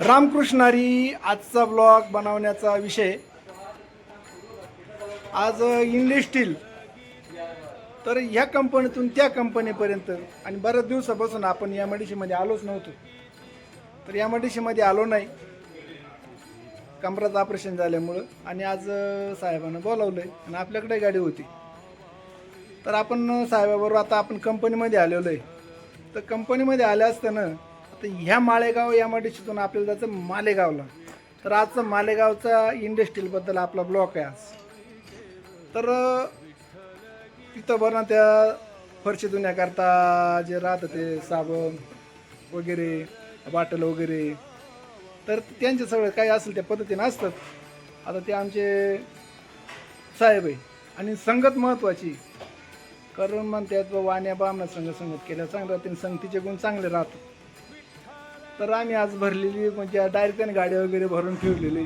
रामकृष्णारी आजचा ब्लॉग बनवण्याचा विषय. आज इंडिया स्टील तर ह्या कंपनीतून त्या कंपनीपर्यंत आणि बऱ्याच दिवसापासून आपण या मध्ये आलोच नव्हतो. तर या मध्ये आलो नाही. कमराचं ऑपरेशन झाल्यामुळं आणि आज साहेबानं साहेबांना बोलावलं आहे आणि आपल्याकडे गाडी होती. तर आपण साहेबाबरोबर आता आपण कंपनीमध्ये आलेलो आहे. तर कंपनीमध्ये आल्या असताना तर ह्या माळेगाव या मडीशीतून आपल्याला जायचं मालेगावला. तर आजचं मालेगावचा इंडस्ट्रीलबद्दल आपला ब्लॉक आहे आज. तर तिथं बरं त्या फरशी धुण्याकरता जे राहतं ते साबण वगैरे बाटल वगैरे. तर त्यांचे सगळं काही असेल त्या पद्धतीनं असतात. आता ते आमचे साहेब आहे. आणि संगत महत्त्वाची कारण म्हणतात बा वाण्या बामणा संघ संगत केल्या चांगलं राहते संगतीचे गुण चांगले राहतात. तर आम्ही आज भरलेली म्हणजे डायरेक्ट त्याने गाडी वगैरे भरून ठेवलेली.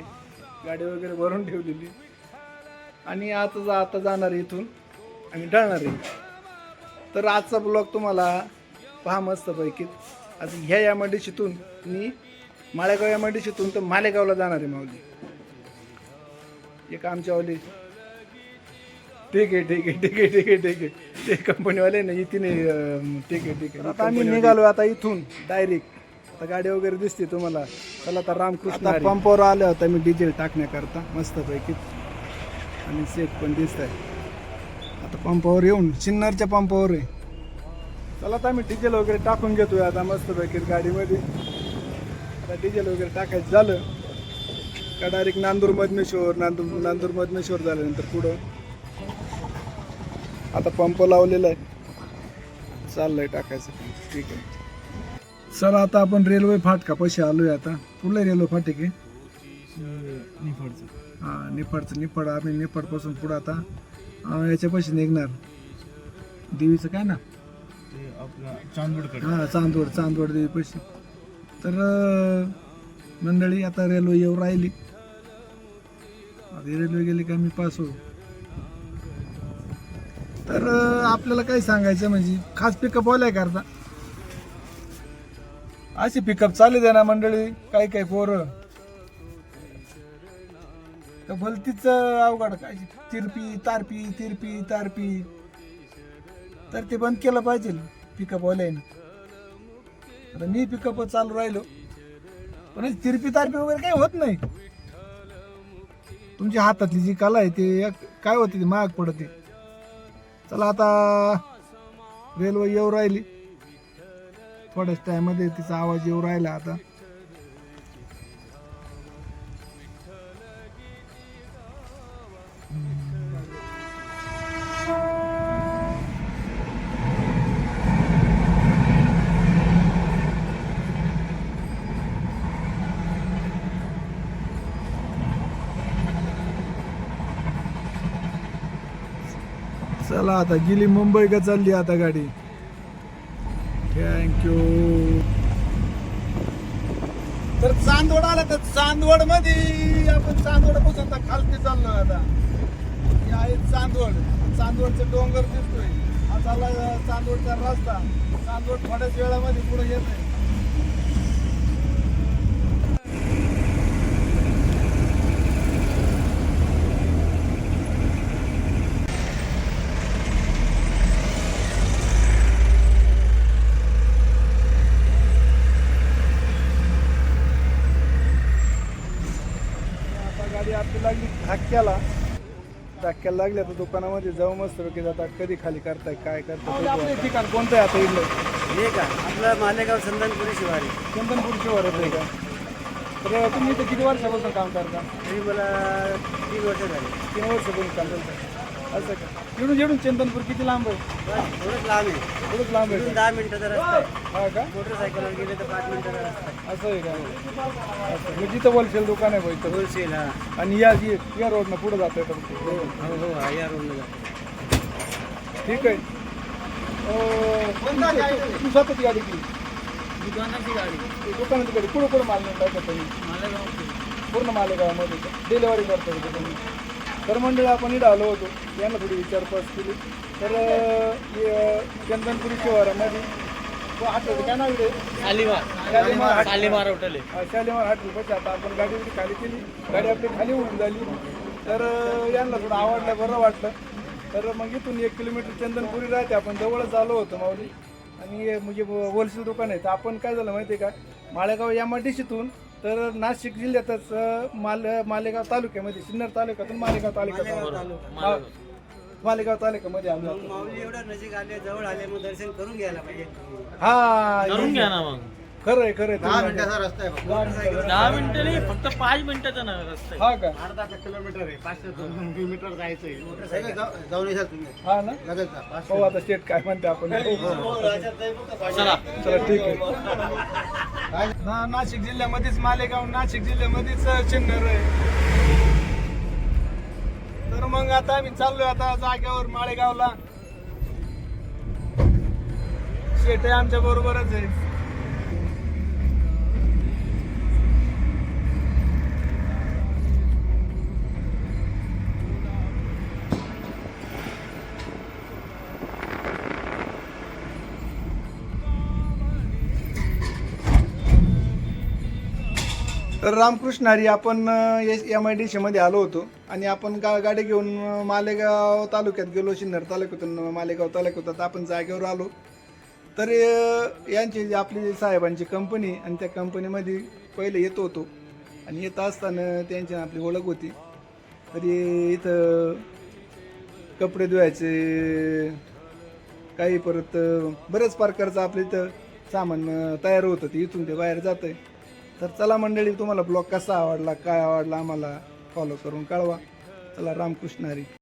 गाडी वगैरे भरून ठेवलेली. आणि आता जा आता जाणार आहे इथून. आणि डळणार आहे. तर आजचा ब्लॉग तुम्हाला पहा मस्तपैकी. आज ह्या या मंडिशीतून मी माळेगाव या मंडिशीतून तर मालेगावला जाणार आहे माऊली. एक आमच्यावाली ठीक आहे ठीक आहे ठीक आहे ठीक आहे ठीक आहे. ते कंपनीवाले ना इथे नाही ठीक आहे ठीक आहे. आता आम्ही निघालो आता इथून डायरेक्ट आता गाडी वगैरे दिसते तुम्हाला. चला आता रामकृष्ण आता पंपावर आलो होता मी डिझेल टाकण्याकरता. मस्तपैकी. आणि सेट पण दिसत आहे आता पंपावर येऊन सिन्नरच्या पंपावर आहे. चला आता आम्ही डिझेल वगैरे टाकून घेतोय आता मस्तपैकी गाडीमध्ये. आता डिझेल वगैरे टाकायचं झालं. का डायरेक्ट नांदूर मधमेश्वर नांदूर नांदूर मधमेश्वर झाल्यानंतर पुढं. आता पंप लावलेला आहे. चाललंय टाकायचं. ठीक आहे. चला आता आपण रेल्वे फाटकापाशी आलोय आता. कुठलं रेल्वे फाटक? आहे हा निफाडचं. निफाड आम्ही निफाडपासून पुढं आता. अं, याच्यापाशी निघणार. देवीचं काय ना? चांदोडकडे हा चांदवड चांदवड देवीपाशी तर अं, मंडळी आता रेल्वे येऊ राहिली. आता रेल्वे गेली का मी पास होऊ. तर अं, आपल्याला काय सांगायचं म्हणजे खास पिकअप वालाय करता अशी पिकअप चालू दे ना मंडळी. काही काही पोरं. तर भलतीच अवघड काय. तिरपी तारपी तिरपी तारपी. तर ते बंद केलं पाहिजे पिकअप आता मी पिकअप चालू राहिलो. पण तिरपी तारपी वगैरे काही होत नाही. तुमच्या हातातली जी कला आहे ते एक- काय होते ती महाग पडते. चला आता रेल्वे येऊ राहिली. थोड्याच टायमध्ये तिचा आवाज येऊ राहिला आता. चला आता गेली मुंबई का चालली आता गाडी? थँक्यू तर चांदवड आला तर चांदवडमध्ये आपण चांदवडपासून आता खालती चाललो आता. हे आहे चांदवड. चांदवडचं डोंगर दिसतोय. हा चालला चांदवडचा रस्ता. चांदवड थोड्याच वेळामध्ये पुढे येत आहे आता गाडी आपली लागली धाक्याला धाक्याला लागली आता दुकानामध्ये जाऊ मस्त की आता कधी खाली करताय काय करताय आपलं ठिकाण कोणतं आहे आता इथलं? हे का? आपलं मालेगाव संधानपुरी शिवारी. चंदनपूरची वरच आहे का? तर तुम्ही इथे किती वर्षापासून काम करता? तरी मला तीन वर्ष झाली. तीन वर्षापासून काम करता. असं का? इकडून जेडून चंदनपूर किती लांब आहे? थोडंच लांब आहे. थोडंच लांब आहे इथून दहा मिनिटाचा रस्ता आहे. हा का? मोटरसायकलवर गेले तर पाच मिनिटाचा रस्ता आहे. असं आहे का? असं. म्हणजे जिथं होलसेल दुकान आहे बाई होलसेल हा. आणि या या रोडनं पुढे जात आहे हो हो हो हा, या रोडला जा. ठीक आहे. अं, तुमचं- तू स्वतःची गाडी केली? दुकानाची गाडी. दुकानाची गाडी. पुढे पुढे माल नाही टाकत तुम्ही? मालेगाव पूर्ण मालेगावामध्ये डिलेवरी करतो इथे तुम्ही? तर मंडळी आपण इथं आलो होतो. यांना थोडी विचारपूस केली. तर चंदनपुरी शिवारामध्ये हॉटेल काय नाव आहे शालिमार. शालिमार हॉटेल. शालिमार हॉटेल आहे. हा, शालिमार हॉटेल. आता आपण गाडी खाली केली. गाडी आपली खाली होऊन झाली. तर अं, यांना थोडं आवडलं बरं वाटलं. तर मग इथून एक किलोमीटर चंदनपुरी राहते. आपण जवळच आलो होतो माऊली. आणि हे म्हणजे होलसेल दुकान आहे. तर आपण काय झालं माहिती आहे का? माळेगाव डी सीतून तर नाशिक जिल्ह्यातच अं, माल मालेगाव तालुक्यामध्ये सिन्नर तालुक्यातून मालेगाव तालुक्यात हा, मालेगाव. तालुक्यामध्ये आलो. होतो. माऊली एवढं नजीक आले जवळ आले मग दर्शन करून घ्यायला पाहिजे. हा. करून घ्या ना मग. खरं आहे खरं आहे. दहा मिनिटाचा रस्ता आहे दहा मिनिटं. दहा मिनिटं नाही फक्त पाच मिनिटाचा ना रस्ता आहे. हा का? अर्धा किलोमीटर आहे पाचशे दोन किलोमीटर जायचंय. जाऊन येशाल तुम्ही. हा ना? लगेच हो आता स्टेट काय म्हणते आपण? चला. चला ठीक आहे. ना नाशिक जिल्ह्यामध्येच मालेगाव नाशिक जिल्ह्यामध्येच चिन्नर आहे. तर मग आता आम्ही चाललोय आता जागेवर माळेगावला. शेट आहे आमच्या बरोबरच आहे. तर रामकृष्ण हरी आपण एम आय डी सीमध्ये आलो होतो आणि आपण गा गाडी घेऊन मालेगाव तालुक्यात गेलो सिन्नर तालुक्यातून मालेगाव तालुक्यात. आपण जागेवर आलो. तर यांची जी आपली साहेबांची कंपनी आणि त्या कंपनीमध्ये पहिले येत होतो. आणि येत असताना त्यांची आपली ओळख होती. तरी इथं कपडे धुवायचे काही परत बरेच प्रकारचं आपलं इथं सामान तयार होतं. ते इथून ते बाहेर जात आहे तर चला मंडळी तुम्हाला ब्लॉग कसा आवडला काय आवडला आम्हाला फॉलो करून कळवा. चला रामकृष्ण हरी.